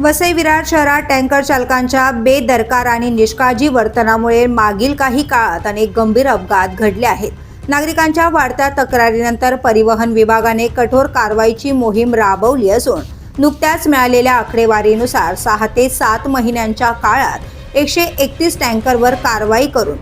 वसई विरार शहरात टँकर चालकांच्या बेदरकार आणि निष्काळजी वर्तनामुळे मागील काही काळात अनेक गंभीर अपघात घडले आहेत. नागरिकांच्या वाढत्या तक्रारीनंतर परिवहन विभागाने कठोर कारवाईची मोहीम राबवली असून नुकत्याच मिळालेल्या आकडेवारीनुसार सहा ते सात महिन्यांच्या काळात एकशे एकतीस टँकरवर कारवाई करून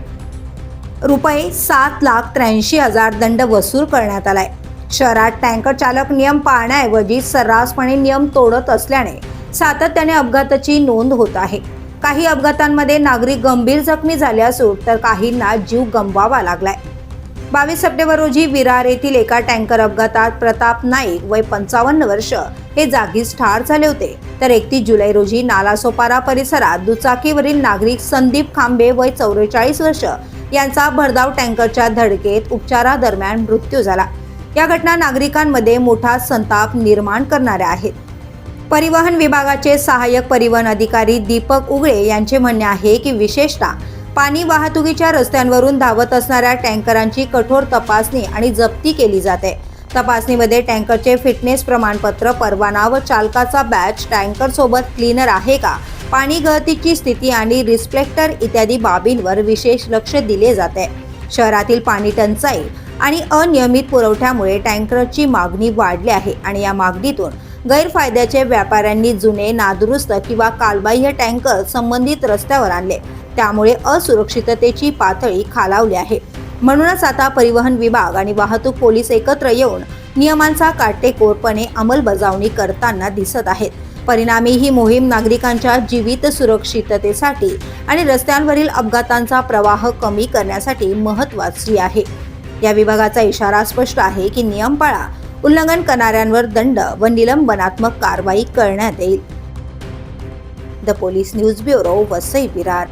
रुपये सात लाख त्र्याऐंशी हजार दंड वसूल करण्यात आलाय. शहरात टँकर चालक नियम पाळण्याऐवजी सर्रासपणे नियम तोडत असल्याने सातत्याने अपघाताची नोंद होत आहे. काही अपघातांमध्ये नागरिक गंभीर जखमी झाले असून तर काहींना जीव गमवावा लागलाय. बावीस सप्टेंबर रोजी विरार येथील एका टँकर अपघातात प्रताप नाईक वय पंचावन्न वर्ष हे जागीच ठार झाले होते. तर एकतीस जुलै रोजी नालासोपारा परिसरात दुचाकीवरील नागरिक संदीप खांबे वय चौवेचाळीस वर्ष यांचा भरधाव टँकरच्या धडकेत उपचारादरम्यान मृत्यू झाला. या घटना नागरिकांमध्ये मोठा संताप निर्माण करणाऱ्या आहेत. परिवहन विभागाचे सहाय्यक परिवहन अधिकारी दीपक उगळे यांचे म्हणणे आहे की विशेषतः पाणी वाहतुकीच्या रस्त्यांवरून धावत असणाऱ्या टँकरांची कठोर तपासणी आणि जप्ती केली जाते. तपासणीमध्ये टँकरचे फिटनेस प्रमाणपत्र परवाना व चालकाचा बॅच टँकरसोबत क्लीनर आहे का पाणी गळतीची स्थिती आणि रिस्प्लेक्टर इत्यादी बाबींवर विशेष लक्ष दिले जाते. शहरातील पाणी टंचाई आणि अनियमित पुरवठ्यामुळे टँकरची मागणी वाढली आहे आणि या मागणीतून गैरफायद्याचे व्यापाऱ्यांनी जुने नादुरुस्त किंवा कालबाह्य टँकर संबंधित रस्त्यावर आणले. त्यामुळे असुरक्षिततेची पातळी खालावली आहे. म्हणूनच आता परिवहन विभाग आणि वाहतूक पोलीस एकत्र येऊन नियमांचा काटेकोरपणे अंमलबजावणी करताना दिसत आहेत. परिणामी ही मोहीम नागरिकांच्या जीवित सुरक्षिततेसाठी आणि रस्त्यांवरील अपघातांचा प्रवाह कमी करण्यासाठी महत्वाची आहे. या विभागाचा इशारा स्पष्ट आहे की नियम पाळा उल्लंघन करणाऱ्यांवर दंड व निलंबनात्मक कारवाई करण्यात येईल. The police news bureau Vasai Virar.